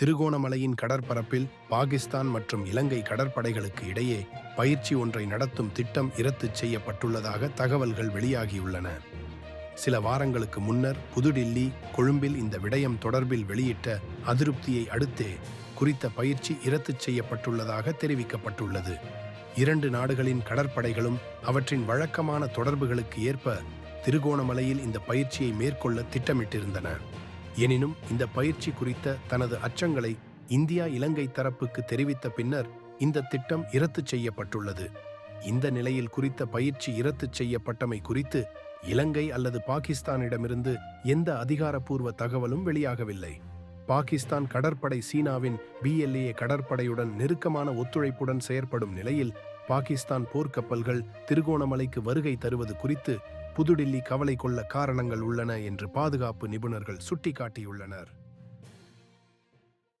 திருகோணமலையின் கடற்பரப்பில் பாகிஸ்தான் மற்றும் இலங்கை கடற்படைகளுக்கு இடையே பயிற்சி ஒன்றை நடத்தும் திட்டம் இரத்து செய்யப்பட்டுள்ளதாக தகவல்கள் வெளியாகியுள்ளன. சில வாரங்களுக்கு முன்னர் புதுடில்லி கொழும்பில் இந்த விடயம் தொடர்பில் வெளியிட்ட அதிருப்தியை அடுத்தே குறித்த பயிற்சி இரத்து செய்யப்பட்டுள்ளதாக தெரிவிக்கப்பட்டுள்ளது. இரண்டு நாடுகளின் கடற்படைகளும் அவற்றின் வழக்கமான தொடர்புகளுக்கு ஏற்ப திருகோணமலையில் இந்த பயிற்சியை மேற்கொள்ள திட்டமிட்டிருந்தன. எனினும் இந்த பயிற்சி குறித்த தனது அச்சங்களை இந்தியா இலங்கை தரப்புக்கு தெரிவித்த பின்னர் இந்த திட்டம் இரத்து செய்யப்பட்டுள்ளது. இந்த நிலையில் குறித்த பயிற்சி இரத்து செய்யப்பட்டமை குறித்து இலங்கை அல்லது பாகிஸ்தானிடமிருந்து எந்த அதிகாரப்பூர்வ தகவலும் வெளியாகவில்லை. பாகிஸ்தான் கடற்படை சீனாவின் பிஎல்ஏ கடற்படையுடன் நெருக்கமான ஒத்துழைப்புடன் செயற்படும் நிலையில் பாகிஸ்தான் போர்க்கப்பல்கள் திருகோணமலைக்கு வருகை தருவது குறித்து புதுடில்லி கவலை கொள்ள காரணங்கள் உள்ளன என்று பாதுகாப்பு நிபுணர்கள் சுட்டிக்காட்டியுள்ளனர்.